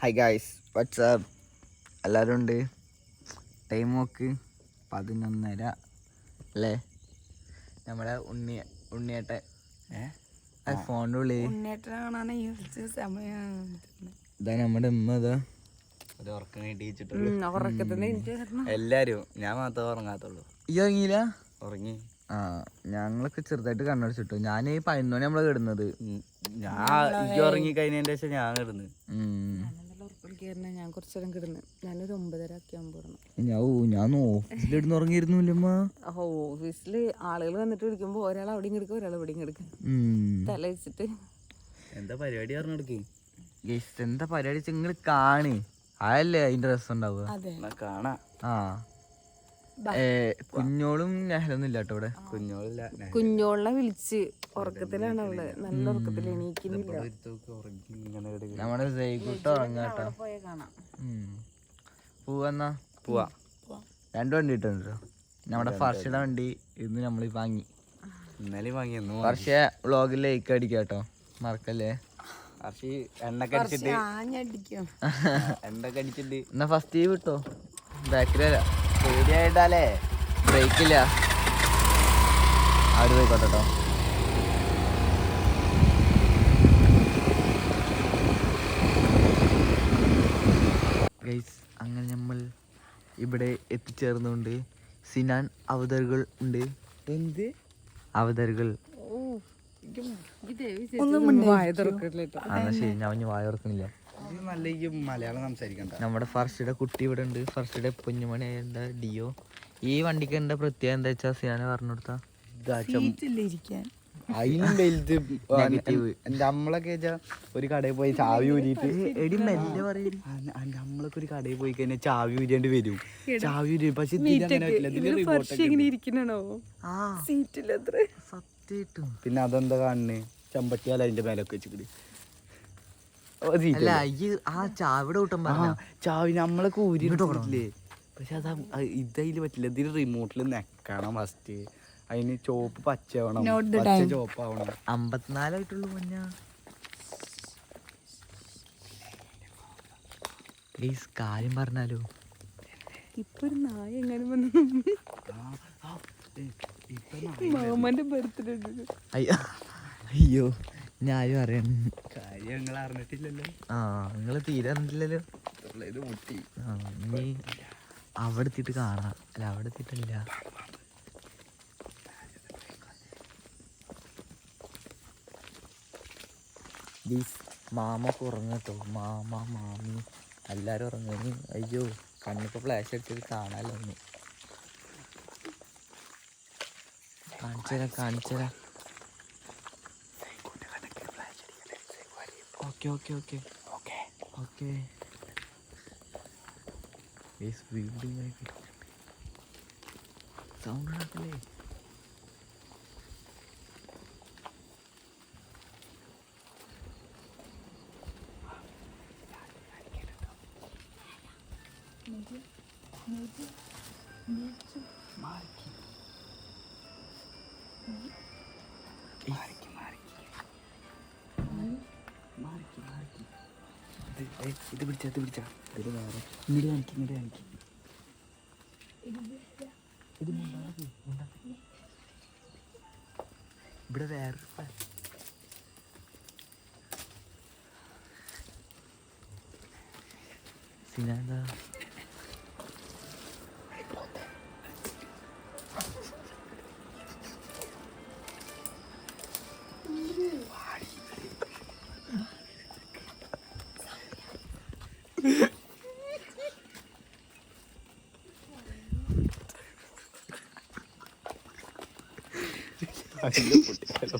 Hi guys WhatsApp എല്ലാവരും ഉണ്ട് time നോക്ക്. പതിനൊന്നര അല്ലേ നമ്മുടെ ഉണ്ണി ഉണ്ണിയേട്ടൻ. ഏ? ഫോണിന്റെ സമയം ഇതാ നമ്മുടെ ഉമ്മ ഇതാ. ഒരു ഉറക്കം വരണം. എല്ലാരും ഞാൻ മാത്രമേ ഉറങ്ങാത്തുള്ളൂ. ഈ ഇറങ്ങിയില്ല ഉറങ്ങി. ആ ഞങ്ങളൊക്കെ ചെറുതായിട്ട് കണ്ണടിച്ചിട്ടു. ഞാൻ ഈ പതിനൊന്ന് മണി നമ്മളെ കിടന്നത്. ഞാൻ ഈ ഉറങ്ങി കഴിഞ്ഞതിന്റെ ശേഷം ഞാൻ കിടന്ന്. കയറണ ഞാൻ കുറച്ചു നേരം കിടന്ന്. ഞാനൊരു ഒമ്പതര ഒക്കെ ആകുമ്പോൾ കിടന്നു ഞാൻ ഓ ഞാൻ ഓഫീസിലിടുന്ന് ഉറങ്ങിയിരുന്നില്ലമ്മ. ഓഫീസിൽ ആളുകൾ വന്നിട്ട് വിളിക്കുമ്പോൾ ഒരാൾ അവിടെ എടുക്കും ഒരാൾ ഇവിടെ എടുക്കും. തല വെച്ചിട്ട്. എന്താ പരിപാടി പറഞ്ഞെടുക്ക് എന്താ പരിപാടി നിങ്ങൾ കാണി. അതല്ലേ അതിന്റെ രസം ഉണ്ടാവുക? കാണാ. ആ. കുഞ്ഞോളും നെഹലൊന്നും ഇല്ല കേട്ടോ ഇവിടെ? കുഞ്ഞോളില്ല കുഞ്ഞോളിനെ വിളിച്ച് ഉറക്കത്തിലാണ് അവൾ നല്ല ഉറക്കത്തിൽ എണീക്കുന്നില്ല. നമ്മുടെ സൈക്കൂട്ട്. പോവാന്നാ പോവാ രണ്ട് വണ്ടി കിട്ടുന്നുണ്ട് നമ്മുടെ ഫർഷയുടെ വണ്ടി. ഇന്ന് നമ്മൾ വാങ്ങി. ഇന്നലെ വാങ്ങി ഫർഷ വ്ളോഗിൽ ലൈക്ക് അടിക്കാട്ടോ കേട്ടോ മറക്കല്ലേ? പക്ഷേ എണ്ണൊക്കെ അടിച്ചിട്ട് ആഞ്ഞടിക്കും. എണ്ണൊക്കെ അടിച്ചിട്ട് എന്നാ ഫസ്റ്റ് ലീവ് കിട്ടോ ബാക്കിൽ വരാം. പേടിയായിട്ടാലേ? ബ്രേക്കില്ല അവിടെ പോയിക്കോട്ടെ ഗൈസ് അങ്ങനെ നമ്മൾ ഇവിടെ എത്തിച്ചേർന്നുകൊണ്ട് സിനാൻ അവതറുകൾ ഉണ്ട്. എന്ത്? അവതറുകൾ ഒന്നും വായ തുറക്കില്ല ആ എന്നാ ശരി ഞാൻ ഇനി വായ ഓർക്കണില്ല ഇത് നല്ല ഈ മലയാളം സംസാരിക്കണ്ട. നമ്മുടെ ഫർഷിയുടെ കുട്ടി ഇവിടെ ഉണ്ട്. ഫർഷിയുടെ പൊന്നുമണി എന്താ ഡിയോ? ഈ വണ്ടിക്ക് എന്താ പ്രത്യേകം എന്താ വെച്ചാൽ സിനാനെ പറഞ്ഞു കൊടുത്താ? അതിനും വലുത് എന്റെ നമ്മളൊക്കെ വെച്ചാ ഒരു കടയിൽ പോയി ചാവി ഊരിയിട്ട് എടി മെല്ലെ നമ്മളൊക്കെ ഒരു കടയിൽ പോയി കഴിഞ്ഞാൽ ചാവി ഊരിയാണ്ട് വരും. ചാവി ഊരി പക്ഷെ പിന്നെ അതെന്താ കാണുന്നത് ചമ്പട്ടിയാൽ അതിന്റെ മേലൊക്കെ വെച്ചിട്ട് ചാവി നമ്മളൊക്കെ ഊരിട്ടില്ലേ പക്ഷെ അത് ഇതതിൽ പറ്റില്ല. ഇതിന് റിമോട്ടിൽ നെക്കണം ഫസ്റ്റ് അതിന് ചോപ്പ് പച്ച ആവണം ചോപ്പാവണം the പച്ച time. ചോപ്പ് ആവണം അമ്പത്തിനാലായിട്ടുള്ളൂ മഞ്ഞ പ്ലീസ് കാര്യം പറഞ്ഞാലോ. ഇപ്പൊ ഒരു നായ എങ്ങനെ വന്നു. മാമന്റെ ബർത്ത്ഡേ അയ്യോ അയ്യോ ഞാനും അറിയണം കാര്യം ഞങ്ങൾ അറിഞ്ഞിട്ടില്ലല്ലോ. ആ നിങ്ങൾ തീരെ അറിഞ്ഞില്ലല്ലോ ഇത് മുട്ടി. ആ ഇനി അവിടെ എത്തിയിട്ട് കാണാം. അല്ല അവിടെ എത്തിയിട്ടില്ല. പ്ലീസ് മാമൊക്കെ ഉറങ്ങട്ടോ മാമ മാമി. എല്ലാരും ഉറങ്ങി അയ്യോ കണ്ണിപ്പോൾ ഫ്ലാഷ് അടിച്ചിട്ട് കാണാലോ ഒന്ന്? കാണിച്ചുതരാം കാണിച്ചുതരാം. Okay okay okay okay okay വീണ്ടും സൗണ്ട് ഉണ്ടാക്കല്ലേ? ഇത് പിടിച്ച ഇത് പിടിച്ച ഇത് വേറെ ഇങ്ങോട്ട് കാണിക്ക് ഇങ്ങോട്ട് കാണിക്ക് ഇവിടെ വേറെ സിനാന്താ. അതിന്റെ പൊട്ടിക്കലോ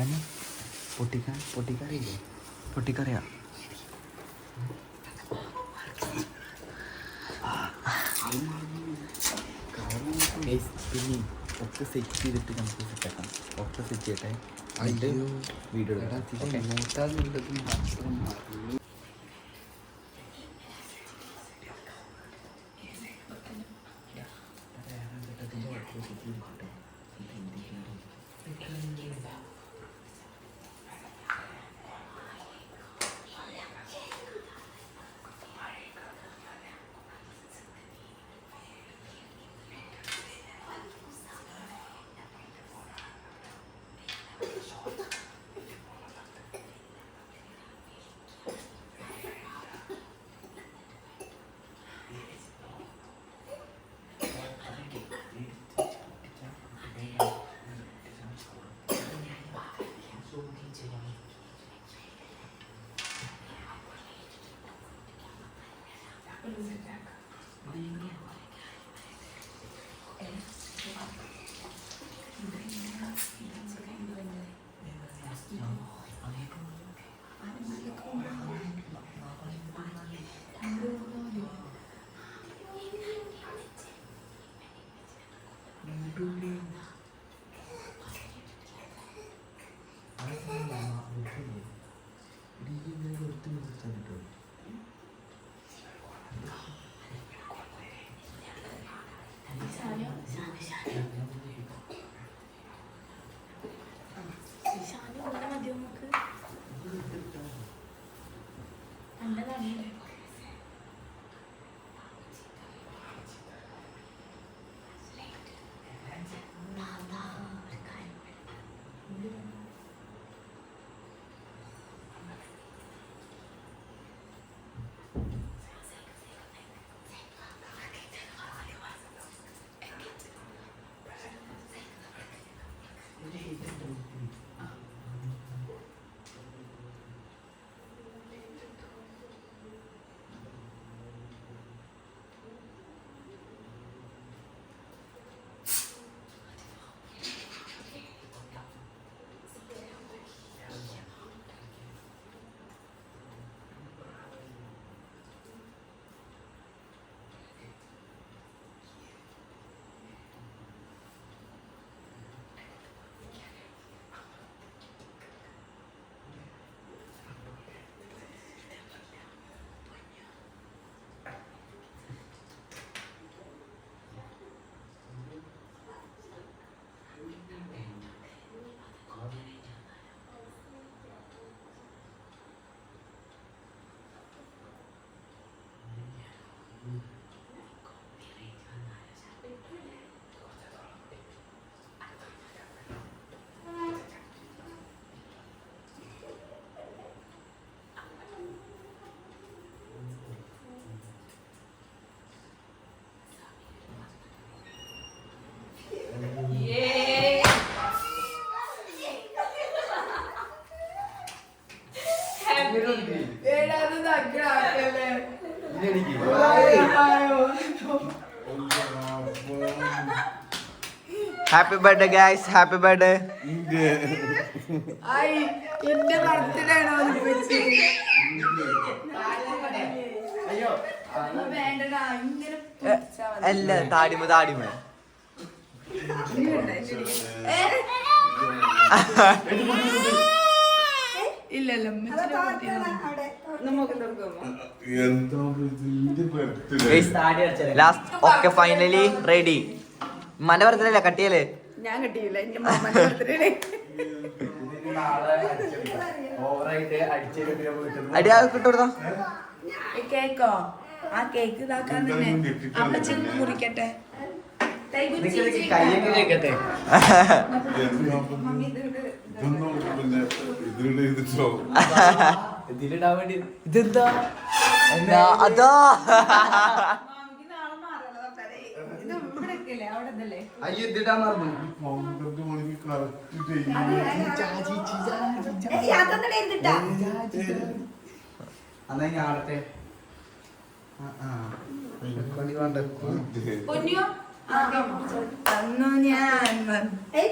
പൊട്ടിച്ച് പൊട്ടിക്കാൻ പൊട്ടിക്കറിയില്ലേ പൊട്ടിക്കറിയാം. പിന്നെ ഒക്കെ സെറ്റ് ചെയ്തിട്ട് നമുക്ക് സെറ്റ് ആക്കാം. ഒക്കെ സെറ്റ് ചെയ്യട്ടെ? അതിന്റെ വീഡിയോ എടുക്കാം. Okay happy birthday guys happy birthday എന്റെ ബർത്ത്ഡേ ആണോ വേണ്ടടാ ഇങ്ങനെ അല്ല താടിമ താടിമ. ഇല്ലല്ലോ ലാസ്റ്റ് ഫൈനലി റെഡി മന പറഞ്ഞല്ലേ കട്ടിയല്ലേ? ഞാൻ കിട്ടിയില്ല എന്റെ അടി കേക്കോ? ആ കേക്ക് ഇതാക്കാൻ തന്നെ. അമ്മച്ചു മുറിക്കട്ടെ കുച്ചി കയ്യൊക്കെ ഇത് ഇതിലിടാൻ വേണ്ടി ഇതെന്താ? എന്നാ, അതാ. എന്നാ ഞാൻ ആടട്ടെ. പൊന്നിയോ? തന്നു ഞാൻ. ഏയ്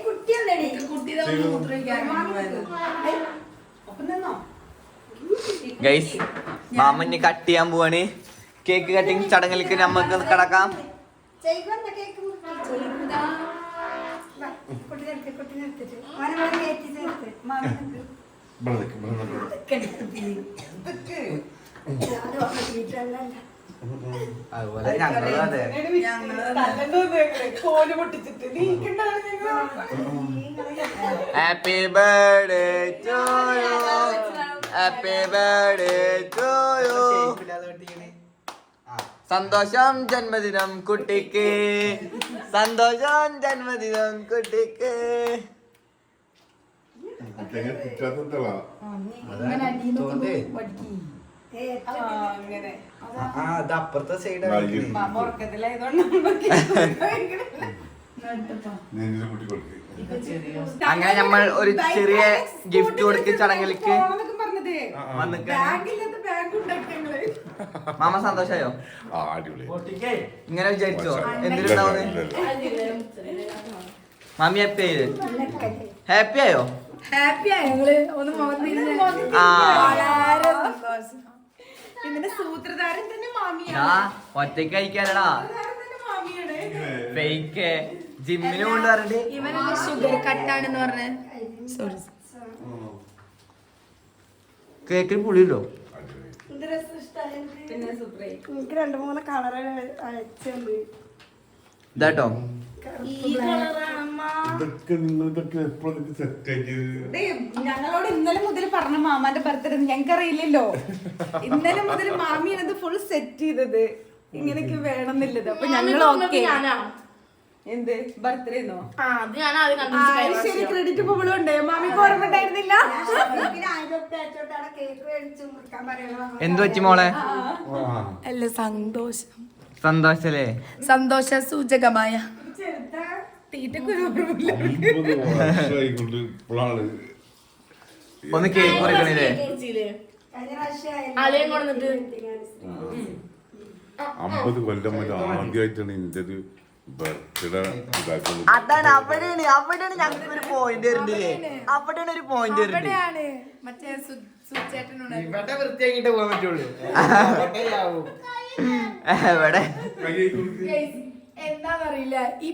ഇത് കുട്ടി ദാ മൂത്രമൊഴിക്കാൻ വേണ്ടി പോയത്. ഒപ്പം നിന്നോ? ഗൈസ് മാമന് കട്ട് ചെയ്യാൻ പോവാണ്. കേക്ക് കട്ടിങ് ചടങ്ങിലേക്ക് നമുക്ക് കിടക്കാം. ഇവിടെ കയറ്റി അതുപോലെ ഞങ്ങളും അതെ. Happy birthday to you happy birthday to you സന്തോഷം ജന്മദിനം കുട്ടിക്ക്. സന്തോഷം ജന്മദിനം കുട്ടിക്ക്. ഏ, അങ്ങനെ അത് അപ്പുറത്തെ സൈഡ് മാമ ഉറക്കത്തിലായതുകൊണ്ട് അങ്ങനെ നമ്മൾ ഒരു ചെറിയ ഗിഫ്റ്റ് കൊടുക്ക ചടങ്ങിലേക്ക് മാമ സന്തോഷായോ? ഇങ്ങനെ വിചാരിച്ചോ? എന്തിനുണ്ടാവുന്നത് മാമി ഹാപ്പി ആയത് ഹാപ്പി ആയോ? ഹാപ്പി ആയോ? ഒന്ന് മുഖത്ത് ആ വളരെ സന്തോഷം ഇതിന്റെ സൂത്രധാരൻ തന്നെ മാമിയാണ് ആ ഒറ്റയ്ക്ക് കഴിക്കാനടാ. ഫേക്ക് ജിമ്മിന് കൊണ്ട് പറഞ്ഞിട്ട് ഇവനല്ലേ ഷുഗർ കട്ടാണെന്ന് പറഞ്ഞ. സോറി കേക്കിൽ പുളിയുണ്ടോ? പിന്നെ സൂപ്പറായി എനിക്ക് രണ്ടു മൂന്ന് കളർ അയച്ചുണ്ട്. ഇതാട്ടോ. ഈ കളറാണമ്മ. ഇതൊക്കെ നിങ്ങൾ ഇതൊക്കെ എപ്പോഴൊക്കെ സെറ്റ് ആക്കിയത്? ദേ, ഞങ്ങളോട് ഇന്നലെ മുതൽ പറഞ്ഞ മാമാന്റെ ബർത്ത്ഡേ ഞങ്ങൾക്ക് അറിയില്ലല്ലോ ഇന്നലെ മുതൽ മാമിയാണ് ഇത് ഫുൾ സെറ്റ് ചെയ്തത്. ഇങ്ങനെയൊക്കെ വേണമെന്നില്ലത് അപ്പൊ ഞങ്ങൾ ഓക്കെ എന്ത്? ബർത്ത്ഡേ എന്നോ ആ, അത് ഞാൻ ആദ്യം ആ, കണ്ടുപിടിച്ച് ശരി ക്രെഡിറ്റ് ഇപ്പോൾ ഉണ്ട് മാമിക്ക് ഓർമ്മ ഉണ്ടായിരുന്നില്ല? എന്തു പറ്റി മോളെ? അല്ല സന്തോഷം. സന്തോഷല്ലേ? സന്തോഷ സൂചകമായ ഒന്ന് കേക്ക് മുറിക്കണില്ലേ അമ്പത് കൊല്ലം മുതൽ ആദ്യമായിട്ടാണ് ഇതിന്റെ ഒരു അതാണ് അവിടെയാണ് അവിടെയാണ് ഞങ്ങൾക്ക് ഒരു പോയിന്റ് വരുന്നില്ലേ അവിടെയാണ്. ഒരു പോയിന്റ് വരുന്നത്. ഇവിടെ എന്താന്നറിയില്ല ഈ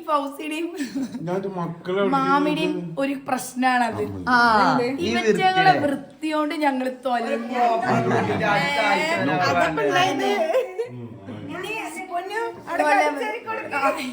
മക്കളെ മാമിയുടെയും ഒരു പ്രശ്നമാണത് അത്. ഈ ഇവറ്റകളെ വൃത്തിയുടെ വൃത്തി കൊണ്ട് ഞങ്ങൾ തൊലഞ്ഞു. അതപ്പോ ഉണ്ടായത്. ഇനി പൊന്നു അവിടെ കൊടുക്ക്.